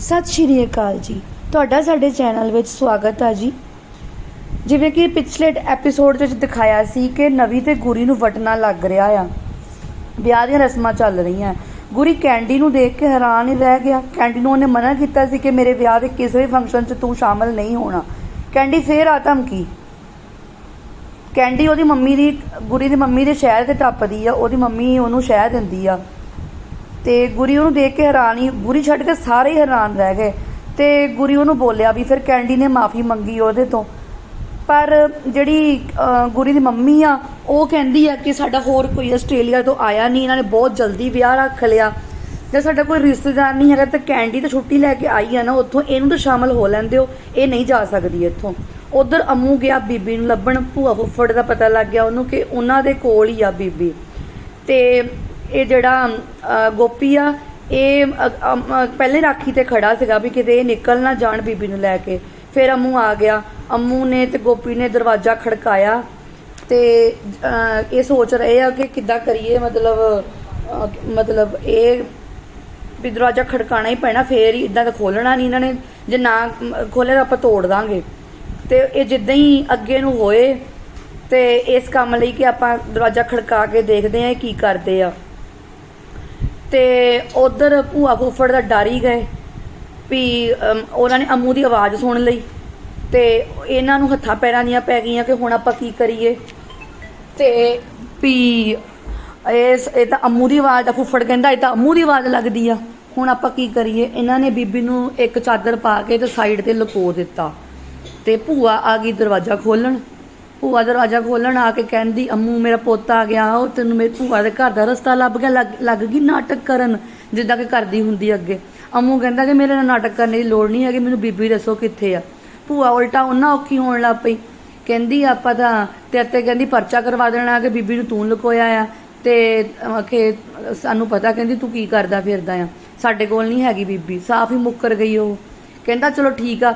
ਸਤਿ ਸ਼੍ਰੀ ਅਕਾਲ ਜੀ। ਤੁਹਾਡਾ ਸਾਡੇ ਚੈਨਲ ਵਿੱਚ ਸਵਾਗਤ ਹੈ ਜੀ। ਜਿਵੇਂ ਕਿ ਪਿਛਲੇ ਐਪੀਸੋਡ ਵਿੱਚ ਦਿਖਾਇਆ ਸੀ ਕਿ ਨਵੀ ਤੇ ਗੁਰੀ ਨੂੰ ਵਟਣਾ ਲੱਗ ਰਿਹਾ ਆ। ਵਿਆਹ ਦੀਆਂ ਰਸਮਾਂ ਚੱਲ ਰਹੀਆਂ। ਗੁਰੀ ਕੈਂਡੀ ਨੂੰ ਦੇਖ ਕੇ ਹੈਰਾਨ ਹੀ ਰਹਿ ਗਿਆ। ਕੈਂਡੀ ਨੂੰ ਉਹਨੇ ਮਨਾ ਕੀਤਾ ਸੀ ਕਿ ਮੇਰੇ ਵਿਆਹ ਦੇ ਕਿਸੇ ਵੀ ਫੰਕਸ਼ਨ 'ਚ ਤੂੰ ਸ਼ਾਮਲ ਨਹੀਂ ਹੋਣਾ। ਕੈਂਡੀ ਫੇਰ ਆ ਧਮਕੀ। ਕੈਂਡੀ ਉਹਦੀ ਮੰਮੀ ਦੀ, ਗੁਰੀ ਦੀ ਮੰਮੀ ਦੇ ਸ਼ਹਿਰ ਤੇ ਟੱਪਦੀ ਆ। ਉਹਦੀ ਮੰਮੀ ਉਹਨੂੰ ਸ਼ਹਿ ਦਿੰਦੀ ਆ। ਤੇ ਗੁਰੀ ਉਹਨੂੰ ਦੇਖ ਕੇ ਹੈਰਾਨ ਹੀ, ਗੁਰੀ ਛੱਡ ਕੇ ਸਾਰੇ ਹੀ ਹੈਰਾਨ ਰਹਿ ਗਏ। ਤੇ ਗੁਰੀ ਉਹਨੂੰ ਬੋਲਿਆ ਵੀ ਫਿਰ ਕੈਂਡੀ ਨੇ ਮਾਫੀ ਮੰਗੀ ਉਹਦੇ ਤੋਂ। ਪਰ ਜਿਹੜੀ ਗੁਰੀ ਦੀ ਮੰਮੀ ਆ, ਉਹ ਕਹਿੰਦੀ ਆ ਕਿ ਸਾਡਾ ਹੋਰ ਕੋਈ ਆਸਟ੍ਰੇਲੀਆ ਤੋਂ ਆਇਆ ਨਹੀਂ, ਇਹਨਾਂ ਨੇ ਬਹੁਤ ਜਲਦੀ ਵਿਆਹ ਰੱਖ ਲਿਆ। ਜੇ ਸਾਡਾ ਕੋਈ ਰਿਸ਼ਤੇਦਾਰ ਨਹੀਂ ਹੈਗਾ, ਤਾਂ ਕੈਂਡੀ ਤਾਂ ਛੁੱਟੀ ਲੈ ਕੇ ਆਈ ਆ ਨਾ, ਉੱਥੋਂ ਇਹਨੂੰ ਤਾਂ ਸ਼ਾਮਲ ਹੋ ਲੈਂਦੇ ਹੋ, ਇਹ ਨਹੀਂ ਜਾ ਸਕਦੀ ਇੱਥੋਂ। ਉਧਰ ਅਮੂ ਗਿਆ ਬੀਬੀ ਨੂੰ ਲੱਭਣ, ਭੂਆ ਫੁੱਫੜ ਦਾ ਪਤਾ ਲੱਗ ਗਿਆ ਉਹਨੂੰ ਕਿ ਉਹਨਾਂ ਦੇ ਕੋਲ ਹੀ ਆ ਬੀਬੀ। ਤੇ ਇਹ ਜਿਹੜਾ ਗੋਪੀ ਆ, ਇਹ ਪਹਿਲੇ ਰਾਖੀ ਤੇ ਖੜਾ ਸੀਗਾ ਵੀ ਕਿਤੇ ਇਹ ਨਿਕਲ ਨਾ ਜਾਣ ਬੀਬੀ ਨੂੰ ਲੈ ਕੇ। ਫਿਰ ਅੰਮੂ ਆ ਗਿਆ। ਅੰਮੂ ਨੇ ਤੇ ਗੋਪੀ ਨੇ ਦਰਵਾਜ਼ਾ ਖੜਕਾਇਆ ਤੇ ਇਹ ਸੋਚ ਰਹੇ ਆ ਕਿ ਕਿੱਦਾਂ ਕਰੀਏ, ਮਤਲਬ ਮਤਲਬ ਇਹ ਵੀ ਦਰਵਾਜ਼ਾ ਖੜਕਾਣਾ ਹੀ ਪੈਣਾ, ਫੇਰ ਹੀ ਇਦਾਂ ਤਾਂ ਖੋਲਣਾ ਨਹੀਂ ਇਹਨਾਂ ਨੇ। ਜੇ ਨਾ ਖੋਲੇ ਤਾਂ ਆਪਾਂ ਤੋੜ ਦਾਂਗੇ। ਤੇ ਇਹ ਜਿੱਦਾਂ ਹੀ ਅੱਗੇ ਨੂੰ ਹੋਏ ਤੇ ਇਸ ਕੰਮ ਲਈ ਕਿ ਆਪਾਂ ਦਰਵਾਜ਼ਾ ਖੜਕਾ ਕੇ ਦੇਖਦੇ ਆ ਇਹ ਕੀ ਕਰਦੇ ਆ। ਤੇ ਉਧਰ ਭੂਆ ਫੁੱਫੜ ਦਾ ਡਰ ਹੀ ਗਏ ਵੀ ਉਹਨਾਂ ਨੇ ਅਮੂ ਦੀ ਆਵਾਜ਼ ਸੁਣ ਲਈ ਤੇ ਇਹਨਾਂ ਨੂੰ ਹੱਥਾਂ ਪੈਰਾਂ ਦੀਆਂ ਪੈ ਗਈਆਂ ਕਿ ਹੁਣ ਆਪਾਂ ਕੀ ਕਰੀਏ। ਤੇ ਵੀ ਇਸ ਇਹ ਤਾਂ ਅਮੂ ਦੀ ਆਵਾਜ਼ ਆ ਫੁੱਫੜ ਕਹਿੰਦਾ, ਇਹ ਤਾਂ ਅਮੂ ਦੀ ਆਵਾਜ਼ ਲੱਗਦੀ ਆ। ਹੁਣ ਆਪਾਂ ਕੀ ਕਰੀਏ? ਇਹਨਾਂ ਨੇ ਬੀਬੀ ਨੂੰ ਇੱਕ ਚਾਦਰ ਪਾ ਕੇ ਤੇ ਸਾਈਡ ਤੇ ਲੁਕੋ ਦਿੱਤਾ ਤੇ ਭੂਆ ਆ ਗਈ ਦਰਵਾਜ਼ਾ ਖੋਲਣ। ਭੂਆ ਦਰਵਾਜ਼ਾ ਖੋਲਣ ਆ ਕੇ ਕਹਿੰਦੀ, ਅੰਮੂ, ਮੇਰਾ ਪੁੱਤ ਆ ਗਿਆ, ਉਹ ਤੈਨੂੰ ਮੇਰੀ ਭੂਆ ਦੇ ਘਰ ਦਾ ਰਸਤਾ ਲੱਭ ਗਿਆ, ਲੱਗ- ਲੱਗ ਗਈ ਨਾਟਕ ਕਰਨ, ਜਿੱਦਾਂ ਕਿ ਕਰਦੀ ਹੁੰਦੀ ਅੱਗੇ। ਅੰਮੂ ਕਹਿੰਦਾ ਕਿ ਮੇਰੇ ਨਾਲ ਨਾਟਕ ਕਰਨ ਦੀ ਲੋੜ ਨਹੀਂ ਹੈਗੀ, ਮੈਨੂੰ ਬੀਬੀ ਦੱਸੋ ਕਿੱਥੇ ਆ। ਭੂਆ ਉਲਟਾ ਉਹਨਾਂ ਔਖੀ ਹੋਣ ਲੱਗ ਪਈ। ਕਹਿੰਦੀ, ਆਪਾਂ ਤਾਂ ਤੇ ਅਤੇ ਕਹਿੰਦੀ ਪਰਚਾ ਕਰਵਾ ਦੇਣਾ ਕਿ ਬੀਬੀ ਨੂੰ ਤੂੰ ਲੁਕੋਇਆ ਆ ਤੇ ਕਿ ਸਾਨੂੰ ਪਤਾ ਕਹਿੰਦੀ ਤੂੰ ਕੀ ਕਰਦਾ ਫਿਰਦਾ ਆ। ਸਾਡੇ ਕੋਲ ਨਹੀਂ ਹੈਗੀ ਬੀਬੀ, ਸਾਫ਼ ਹੀ ਮੁੱਕਰ ਗਈ ਉਹ। ਕਹਿੰਦਾ, ਚਲੋ ਠੀਕ ਆ,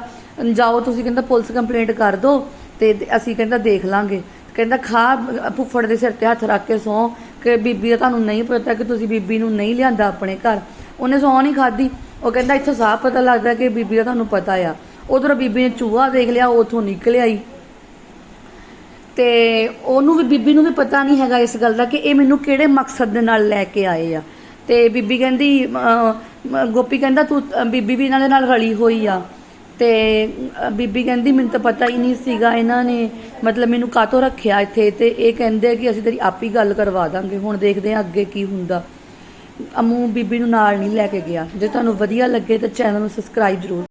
ਜਾਓ ਤੁਸੀਂ। ਕਹਿੰਦਾ, ਪੁਲਿਸ ਕੰਪਲੇਂਟ ਕਰ ਦਿਓ ਤੇ ਅਸੀਂ ਕਹਿੰਦਾ ਦੇਖ ਲਾਂਗੇ। ਕਹਿੰਦਾ ਖਾ, ਫੁੱਫੜ ਦੇ ਸਿਰ ਤੇ ਹੱਥ ਰੱਖ ਕੇ ਸੌ, ਕਿ ਬੀਬੀ ਦਾ ਤੁਹਾਨੂੰ ਨਹੀਂ ਪਤਾ ਕਿ ਤੁਸੀਂ ਬੀਬੀ ਨੂੰ ਨਹੀਂ ਲਿਆਂਦਾ ਆਪਣੇ ਘਰ। ਉਹਨੇ ਸੌ ਨਹੀਂ ਖਾਦੀ ਉਹ ਕਹਿੰਦਾ ਇੱਥੋਂ ਸਾਫ਼ ਪਤਾ ਲੱਗਦਾ ਕਿ ਬੀਬੀ ਦਾ ਤੁਹਾਨੂੰ ਪਤਾ ਆ। ਉਧਰ ਬੀਬੀ ਨੇ ਚੂਹਾ ਦੇਖ ਲਿਆ, ਉਹ ਉਥੋਂ ਨਿਕਲ ਆਈ। ਤੇ ਉਹਨੂੰ ਵੀ ਬੀਬੀ ਨੂੰ ਵੀ ਪਤਾ ਨਹੀਂ ਹੈਗਾ ਇਸ ਗੱਲ ਦਾ ਕਿ ਇਹ ਮੈਨੂੰ ਕਿਹੜੇ ਮਕਸਦ ਦੇ ਨਾਲ ਲੈ ਕੇ ਆਏ ਆ। ਤੇ ਬੀਬੀ ਕਹਿੰਦੀ ਗੋਪੀ ਕਹਿੰਦਾ ਤੂੰ ਬੀਬੀ ਵੀ ਇਹਨਾਂ ਦੇ ਨਾਲ ਰਲੀ ਹੋਈ ਆ। ਤੇ ਬੀਬੀ ਕਹਿੰਦੀ, ਮੈਨੂੰ ਤਾਂ ਪਤਾ ਹੀ ਨਹੀਂ ਸੀਗਾ ਇਹਨਾਂ ਨੇ ਮਤਲਬ ਮੈਨੂੰ ਕਾਤੋਂ ਰੱਖਿਆ ਇੱਥੇ ਤੇ ਇਹ ਕਹਿੰਦੇ ਆ ਕਿ ਅਸੀਂ ਤੇਰੀ ਆਪ ਹੀ ਗੱਲ ਕਰਵਾ ਦਾਂਗੇ। ਹੁਣ ਦੇਖਦੇ ਆ ਅੱਗੇ ਕੀ ਹੁੰਦਾ। ਅਮੂ ਬੀਬੀ ਨੂੰ ਨਾਲ ਨਹੀਂ ਲੈ ਕੇ ਗਿਆ। ਜੇ ਤੁਹਾਨੂੰ ਵਧੀਆ ਲੱਗੇ ਤਾਂ ਚੈਨਲ ਨੂੰ ਸਬਸਕ੍ਰਾਈਬ ਜ਼ਰੂਰ